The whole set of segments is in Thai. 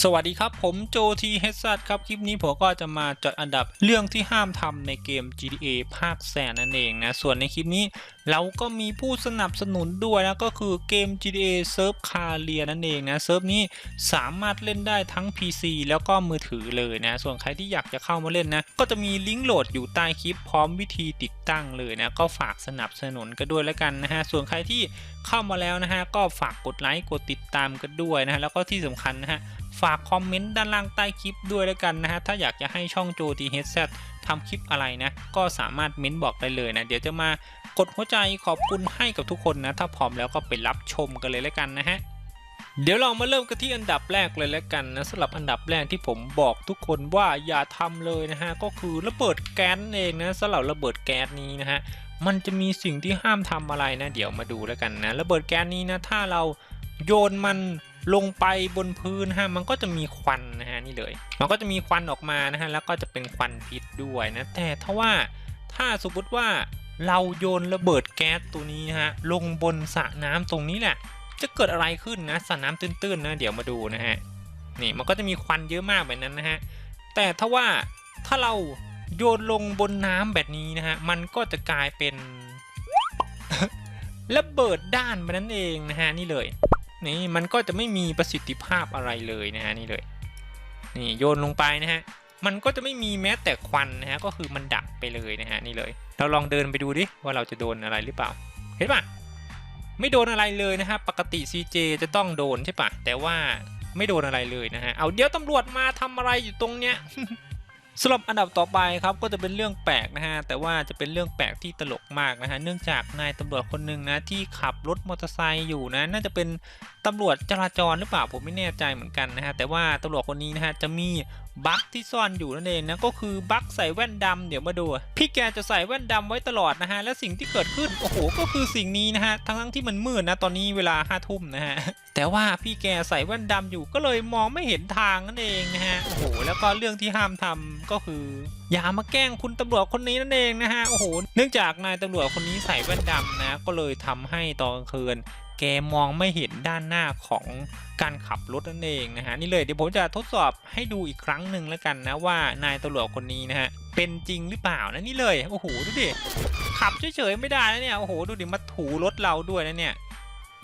สวัสดีครับผมโจทีเฮดซัครับ คลิปนี้ผมก็จะมาจัดอันดับเรื่องที่ห้ามทำในเกม GTA ภาคแสนนั่นเองนะ ส่วนในคลิปนี้เราก็มีผู้สนับสนุนด้วยนะ ก็คือเกม GTA เซิร์ฟคาเรียนั่นเองนะ เซิร์ฟนี้สามารถเล่นได้ทั้ง PC แล้วก็มือถือเลยนะ ส่วนใครที่อยากจะเข้ามาเล่นนะ ก็จะมีลิงก์โหลดอยู่ใต้คลิปพร้อมวิธีติดตั้งเลยนะ ก็ฝากสนับสนุนกันด้วยแล้วกันนะฮะ ส่วนใครที่เข้ามาแล้วนะฮะก็ฝากกดไลค์กดติดตามกันด้วยนะฮะแล้วก็ที่สำคัญนะฮะ ฝากคอมเมนต์ด้านล่างใต้คลิปด้วยแล้วกันนะฮะ ถ้าอยากจะให้ช่องโจทีเฮดเซทำคลิปอะไรนะ ก็สามารถเม้นบอกได้เลยนะ เดี๋ยวจะมากดหัวใจขอบคุณให้กับทุกคนนะ ถ้าพร้อมแล้วก็ไปรับชมกันเลยแล้วกันนะฮะเดี๋ยวเรามาเริ่มกันที่อันดับแรกเลยแล้วกันนะสำหรับอันดับแรกที่ผมบอกทุกคนว่าอย่าทำเลยนะฮะก็คือระเบิดแก๊สเองนะสำหรับระเบิดแก๊สนี้นะฮะมันจะมีสิ่งที่ห้ามทำอะไรนะ เดี๋ยวมาดูแล้วกันนะระเบิดแก๊สนี้นะถ้าเราโยนมัน ลงไปบนพื้นฮะมันก็จะมีควันนะฮะนี่เลย มันก็จะมีควันออกมานะฮะแล้วก็จะเป็นควันพิษด้วยนะแต่ถ้าว่าถ้าสมมติว่าเราโยนระเบิดแก๊สตัวนี้นะฮะลงบนสระน้ำตรงนี้แหละ จะเกิดอะไรขึ้นนะสระน้ำตื้นๆนะเดี๋ยวมาดูนะฮะนี่มันก็จะมีควันเยอะมากแบบนั้นนะฮะแต่ถ้าว่าถ้าเราโยนลงบนน้ำแบบนี้นะฮะมันก็จะกลายเป็นระเบิดด้านไปนั่นเองนะฮะนี่เลย นี่มันก็จะไม่มีประสิทธิภาพอะไรเลยนะฮะนี่เลยนี่โยนลงไปนะฮะมันก็จะไม่มีแม้แต่ควันนะฮะก็คือมันดับไปเลยนะฮะนี่เลย เราลองเดินไปดูดิว่าเราจะโดนอะไรหรือเปล่า เห็นปะไม่โดนอะไรเลยนะฮะปกติ CJ จะต้องโดนใช่ปะแต่ว่าไม่โดนอะไรเลยนะฮะเอาเดี๋ยวตำรวจมาทำอะไรอยู่ตรงเนี้ย สำหรับอันดับต่อไปครับก็จะเป็นเรื่องแปลกนะฮะแต่ว่าจะเป็นเรื่องแปลกที่ตลกมากนะฮะเนื่องจากนายตำรวจคนหนึ่งนะที่ขับรถมอเตอร์ไซค์อยู่นะน่าจะเป็นตำรวจจราจรหรือเปล่าผมไม่แน่ใจเหมือนกันนะฮะแต่ว่าตำรวจคนนี้นะฮะจะมีบั๊กที่ซ่อนอยู่นั่นเองนะก็คือบั๊กใส่แว่นดำเดี๋ยวมาดูพี่แกจะใส่แว่นดำไว้ตลอดนะฮะและสิ่งที่เกิดขึ้นโอ้โหก็คือสิ่งนี้นะฮะทั้งทั้งที่มันมืดนะตอนนี้เวลาห้าทุ่มนะฮะแต่ว่าพี่แกใส่แว่นดำอยู่ก็เลยมองไม่เห็นทางนั่นเองนะฮะโอ้โหแล้วก็เรื่องที่ห้ามทำก็คือ อย่ามาแกล้งคุณตำรวจคนนี้นั่นเองนะฮะโอ้โหเนื่องจากนายตำรวจคนนี้ใส่แว่นดำนะ ก็เลยทำให้ตอนกลางคืน แกมองไม่เห็นด้านหน้าของการขับรถนั่นเองนะฮะนี่เลยเดี๋ยวผมจะทดสอบให้ดูอีกครั้งหนึ่งแล้วกันนะว่านายตำรวจคนนี้นะฮะเป็นจริงหรือเปล่านะนี่เลยโอ้โหดูดิขับเฉยๆไม่ได้นะเนี่ยโอ้โหดูดิมาถูรถเราด้วยนะเนี่ย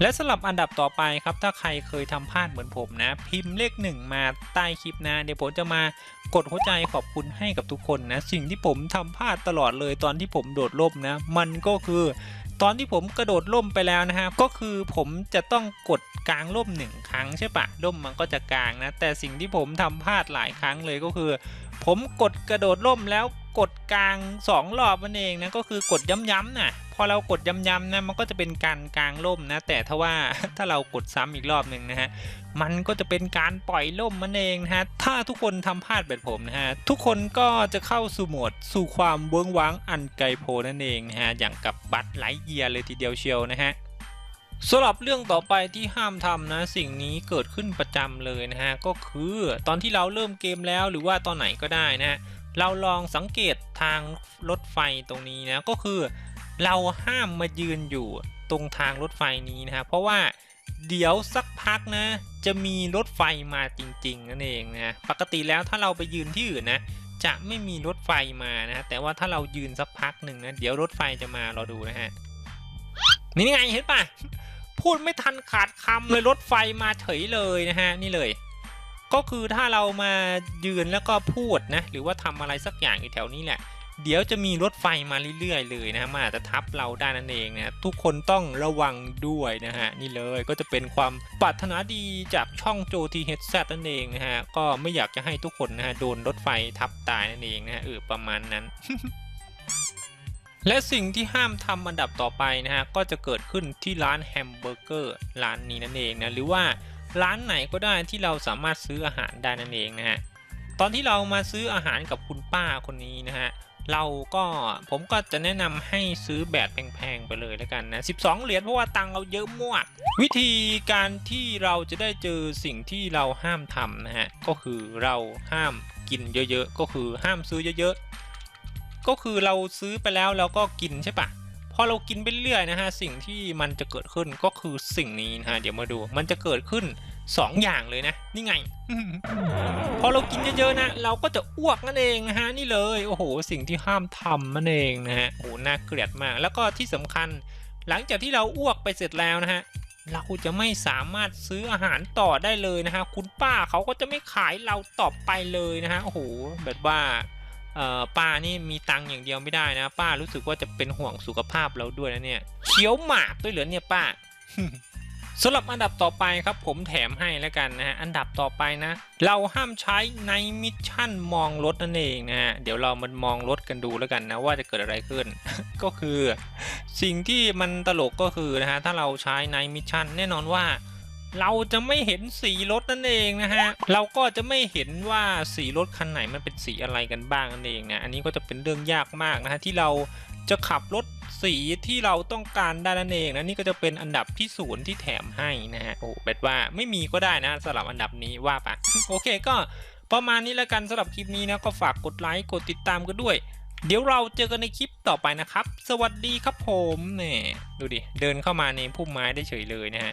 และสำหรับอันดับต่อไปครับ ถ้าใครเคยทำพลาดเหมือนผมนะ พิมพ์เลขหนึ่งมาใต้คลิปนะ เดี๋ยวผมจะมากดหัวใจขอบคุณให้กับทุกคนนะ สิ่งที่ผมทำพลาดตลอดเลยตอนที่ผมโดดร่มนะ มันก็คือตอนที่ผมกระโดดร่มไปแล้วนะฮะก็คือผมจะต้องกดกลางร่มหนึ่งครั้งใช่ปะร่มมันก็จะกลางนะ แต่สิ่งที่ผมทำพลาดหลายครั้งเลยก็คือ ผมกดกระโดดร่มแล้ว กดกลางสองรอบนั่นเองนะก็คือกดย้ำๆนะพอเรากดย้ำๆนะมันก็จะเป็นการกลางร่มนะ แต่ถ้าว่าถ้าเรากดซ้ำอีกรอบหนึ่งนะฮะมันก็จะเป็นการปล่อยร่มมันเองนะฮะถ้าทุกคนทำพลาดแบบผมนะฮะทุกคนก็จะเข้าสู่โหมดสู่ความเวิ้องว้างอันไกลโพ้นนั่นเองนะฮะอย่างกับบัตไลท์เยียร์เลยทีเดียวเชียวนะฮะสำหรับเรื่องต่อไปที่ห้ามทำนะ สิ่งนี้เกิดขึ้นประจำเลยนะฮะก็คือตอนที่เราเริ่มเกมแล้วหรือว่าตอนไหนก็ได้นะฮะ เราลองสังเกตทางรถไฟตรงนี้นะก็คือเราห้ามมายืนอยู่ตรงทางรถไฟนี้นะฮะเพราะว่าเดี๋ยวสักพักนะ จะมีรถไฟมาจริงๆนั่นเองนะปกติแล้วถ้าเราไปยืนที่อื่นนะจะไม่มีรถไฟมานะแต่ว่าถ้าเรายืนสักพักหนึ่งนะเดี๋ยวรถไฟจะมารอดูนะฮะนี่ไงเห็นปะพูดไม่ทันขาดคำเลยรถไฟมาเฉยเลยนะฮะนี่เลย ก็คือถ้าเรามายืนแล้วก็พูดนะ หรือว่าทำอะไรสักอย่างอยู่แถวนี้แหละ เดี๋ยวจะมีรถไฟมาเรื่อยๆเลยนะฮะมันอาจจะทับเราได้นั่นเองนะทุกคนต้องระวังด้วยนะฮะนี่เลยก็จะเป็นความปรารถนาดีจากช่องโจทีเฮดแซนั่นเองนะฮะก็ไม่อยากจะให้ทุกคนนะฮะโดนรถไฟทับตายนั่นเองนะฮะเออประมาณนั้นและสิ่งที่ห้ามทำอันดับต่อไปนะฮะก็จะเกิดขึ้นที่ร้านแฮมเบอร์เกอร์ร้านนี้นั่นเองนะหรือว่า ร้านไหนก็ได้ที่เราสามารถซื้ออาหารได้นั่นเองนะฮะตอนที่เรามาซื้ออาหารกับคุณป้าคนนี้นะฮะเราก็ผมก็จะแนะนำให้ซื้อแบบแพงๆไปเลยแล้วกันนะ 12 เหรียญเพราะว่าตังเราเยอะมาก วิธีการที่เราจะได้เจอสิ่งที่เราห้ามทำนะฮะ ก็คือเราห้ามกินเยอะๆ ก็คือห้ามซื้อเยอะๆ ก็คือเราซื้อไปแล้วเราก็กินใช่ปะ อเรากินไปเรื่อยนะฮะสิ่งที่มันจะเกิดขึ้นก็คือสิ่งนี้นะฮะเดี๋ยวมาดูมันจะเกิดขึ้นสองอย่างเลยนะ นี่ไงพอเรากินเยอะๆนะเราก็จะอ้วกนั่นเองนะฮะนี่เลยโอ้โห สิ่งที่ห้ามทำนั่นเองนะฮะโอ้โหน่าเกลียดมาก แล้วก็ที่สำคัญ หลังจากที่เราอ้วกไปเสร็จแล้วนะฮะเราจะไม่สามารถซื้ออาหารต่อได้เลยนะฮะคุณป้าเขาก็จะไม่ขายเราต่อไปเลยนะฮะโอ้โหแบบว่า ป้านี่มีตังค์อย่างเดียวไม่ได้นะ ป้ารู้สึกว่าจะเป็นห่วงสุขภาพเราด้วยนะเนี่ยเคี้ยวหมากด้วยเหรอเนี่ยป้าสำหรับอันดับต่อไปครับผมแถมให้แล้วกันนะฮะอันดับต่อไปนะ เราห้ามใช้ในมิชชั่นมองรถนั่นเองนะฮะเดี๋ยวเรามันมองรถกันดูแล้วกันนะว่าจะเกิดอะไรขึ้น ก็คือ สิ่งที่มันตลกก็คือนะฮะถ้าเราใช้ในมิชชั่นแน่นอนว่า เราจะไม่เห็นสีรถนั่นเองนะฮะ เราก็จะไม่เห็นว่าสีรถคันไหนมันเป็นสีอะไรกันบ้างนั่นเองนะ อันนี้ก็จะเป็นเรื่องยากมากนะฮะที่เราจะขับรถสีที่เราต้องการได้นั่นเองนะนี่ก็จะเป็นอันดับที่ศูนย์ที่แถมให้นะฮะโอ้แบบว่าไม่มีก็ได้นะสำหรับอันดับนี้ว่าปะโอเคก็ประมาณนี้แล้วกันสำหรับคลิปนี้นะก็ฝากกดไลค์กดติดตามกันด้วย เดี๋ยวเราเจอกันในคลิปต่อไปนะครับ สวัสดีครับผมเนี่ยดูดิเดินเข้ามาในพุ่มไม้ได้เฉยเลยนะฮะ